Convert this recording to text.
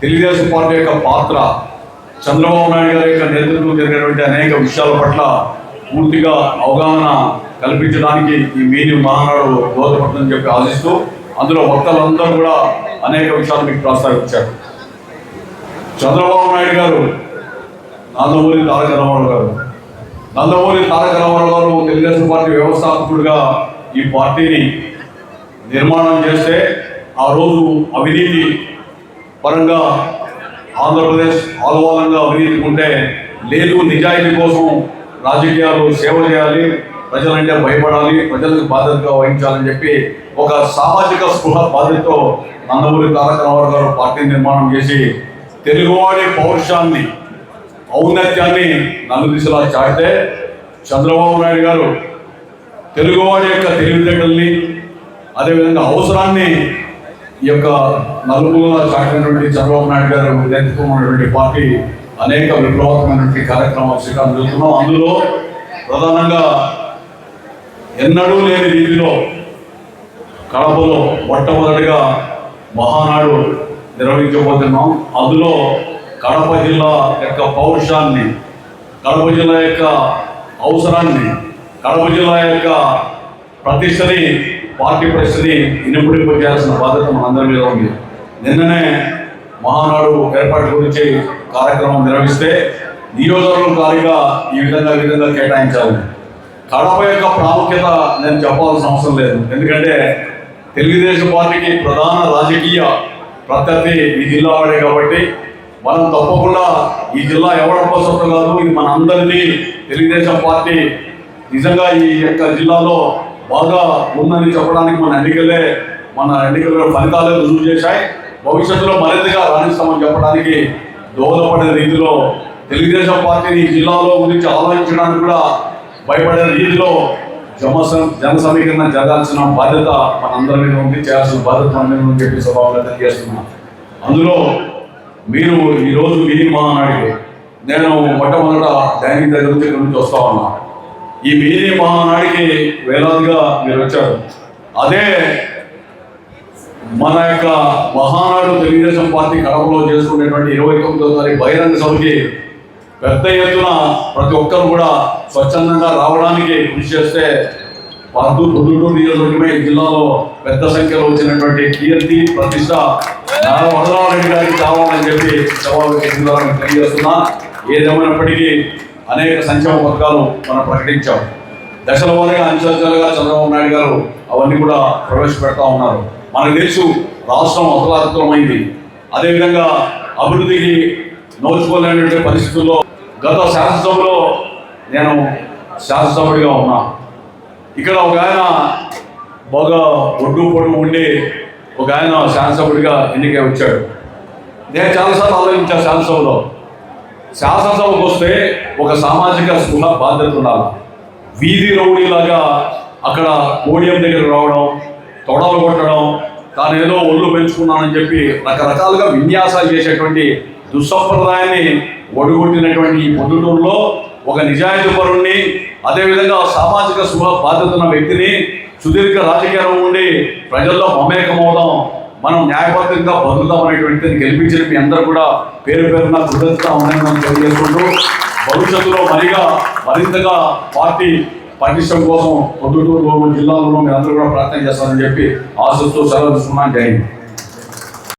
Telugu Desam party యొక్క పాత్ర చంద్రబాబు నాయుడు గారి యొక్క నేతృత్వం జరిగినటువంటి అనేక విషయాల పట్ల పూర్తిగా అవగాహన కల్పించడానికి ఈ మీని మహానాడు దోహదపడుతుందని చెప్పి ఆశిస్తూ అందులో వక్తలందరూ కూడా అనేక విషయాలు మీకు ప్రస్తావించారు. చంద్రబాబు నాయుడు గారు నందమూరి తారక రామారావు గారు. నందమూరి తారక రామారావు గారు తెలుగుదేశం పార్టీ వ్యవస్థాపకుడిగా ఈ పార్టీని నిర్మాణం చేస్తే ఆ రోజు అవినీతి పరంగా ఆంధ్రప్రదేశ్ ఆలవాలంగా అవినీతి ఉంటే లేదు నిజాయితీ కోసం రాజకీయాలు సేవ చేయాలి ప్రజలంటే భయపడాలి ప్రజలకు బాధ్యతగా వహించాలని చెప్పి ఒక సామాజిక స్పృహ బాధ్యతతో నందమూరి తారక రామారావు గారు పార్టీ నిర్మాణం చేసి తెలుగువాడి పౌరుషాన్ని ఔన్నత్యాన్ని నన్ను దిశలా చాటితే చంద్రబాబు నాయుడు గారు తెలుగువాడి యొక్క తెలివితేటల్ని అదేవిధంగా అవసరాన్ని ఈ యొక్క నలుమూల చాటినటువంటి చంద్రబాబు నాయుడు గారు నేతృత్వం పార్టీ అనేక విప్లవాత్మకమైనటువంటి కార్యక్రమాలు శ్రీకారం చుడుతున్నాం అందులో ప్రధానంగా ఎన్నడూ లేని రీతిలో కడపలో మొట్టమొదటిగా మహానాడు నిర్వహించబోతున్నాం. అందులో కడప జిల్లా యొక్క పౌరుషాన్ని కడప జిల్లా యొక్క అవసరాన్ని కడప జిల్లా యొక్క ప్రతిష్టని పార్టీ పరిస్థితిని ఇనుపుడింపు చేయాల్సిన బాధ్యత మనందరి మీద ఉంది. నిన్ననే మహానాడు ఏర్పాటు గురించి కార్యక్రమం నిర్వహిస్తే నియోజకవర్గం కారిగా ఈ విధంగా ఈ విధంగా కేటాయించాలి. కడప యొక్క ప్రాముఖ్యత నేను చెప్పాల్సిన అవసరం లేదు. ఎందుకంటే తెలుగుదేశం పార్టీకి ప్రధాన రాజకీయ ప్రత్యర్థి ఈ జిల్లా వాడే కాబట్టి మనం తప్పకుండా ఈ జిల్లా ఎవడప్ప సొంతం కాదు ఇది మన అందరినీ తెలుగుదేశం పార్టీ నిజంగా ఈ యొక్క జిల్లాలో బాగా ఉందని చెప్పడానికి మన ఎన్నికలే మన ఎన్నికల ఫలితాలే రుజువు చేశాయి. భవిష్యత్తులో మరింతగా రాణిస్తామని చెప్పడానికి దోహదపడే రీతిలో తెలుగుదేశం పార్టీని ఈ జిల్లాలో గురించి ఆలోచించడానికి కూడా భయపడే రీతిలో జమ జన సమీకరణ జరగాల్సిన బాధ్యత మనందరి మీద ఉంది. చేయాల్సిన బాధ్యత మన మీద ఉంది చెప్పి సభలో తెలియజేస్తున్నాను అందులో మీరు ఈరోజు మినీ మహానాడికి నేను మొట్టమొదట డైనింగ్ దగ్గర నుంచి ఇక్కడ నుంచి వస్తా ఉన్నాను ఈ మినీ మహానాడికి వేలాదిగా మీరు వచ్చారు అదే మన యొక్క మహానాడు తెలుగుదేశం పార్టీ కడపలో చేసుకునేటువంటి ఇరవై తొమ్మిదో తారీఖు బహిరంగ సభకి పెద్ద ఎత్తున ప్రతి ఒక్కరు కూడా స్వచ్ఛందంగా రావడానికి కృషి చేస్తే పద్దు పొద్దుటూరు నియోజకవర్గమే జిల్లాలో పెద్ద సంఖ్యలో వచ్చినటువంటి కీర్తి ప్రతిష్ట నారా వరదరామరెడ్డి గారికి కావాలని చెప్పి సభకు తెలియజేస్తున్నా. ఏదేమైనప్పటికీ అనేక సంక్షేమ పథకాలు మనం ప్రకటించాం. దశల వారీగా అంచెలుగా చంద్రబాబు నాయుడు గారు అవన్నీ కూడా ప్రవేశపెడతా ఉన్నారు. మనకు తెలుసు రాష్ట్రం అతలాకుతలమైంది అదేవిధంగా అభివృద్ధికి నోచుకోలేనటువంటి పరిస్థితుల్లో గత శాసనసభలో నేను శాసనసభ్యుడిగా ఉన్నా. ఇక్కడ ఒక ఆయన బాగా ఒడ్డు పొడుగు ఉండి ఒక ఆయన శాసనసభ్యుడిగా ఎన్నికై వచ్చాడు. నేను చాలాసార్లు ఆలోచించాను శాసనసభలో. శాసనసభకు వస్తే ఒక సామాజిక స్పృహ బాధ్యత ఉండాలి. వీధి రౌడీలాగా అక్కడ పోడియం దగ్గర రావడం తొడలు కొట్టడం తాను ఏదో ఒళ్ళు పెంచుకున్నానని చెప్పి రకరకాలుగా విన్యాసాలు చేసేటువంటి దుస్సంప్రదాయాన్ని ఒడుగొట్టినటువంటి ఈ పొద్దుటూరులో ఒక నిజాయితీపరుణ్ణి అదేవిధంగా సామాజిక శుభ బాధ్యత ఉన్న వ్యక్తిని సుదీర్ఘ రాజకీయం ఉండి ప్రజల్లో మమేకమవడం మనం న్యాయబద్ధంగా బతుకుదాం అనేటువంటిది గెలిపించిన మీ అందరూ కూడా పేరు పేరున కృతజ్ఞత ఉందని మనం తెలియజేసుకుంటూ భవిష్యత్తులో మరిగా మరింతగా పార్టీ పరిశ్రమ కోసం పొద్దుటూరు జిల్లాలో మీరు అందరూ కూడా ప్రార్థన చేస్తారని చెప్పి ఆశిస్తూ సెలవు తీసుకున్నాను జై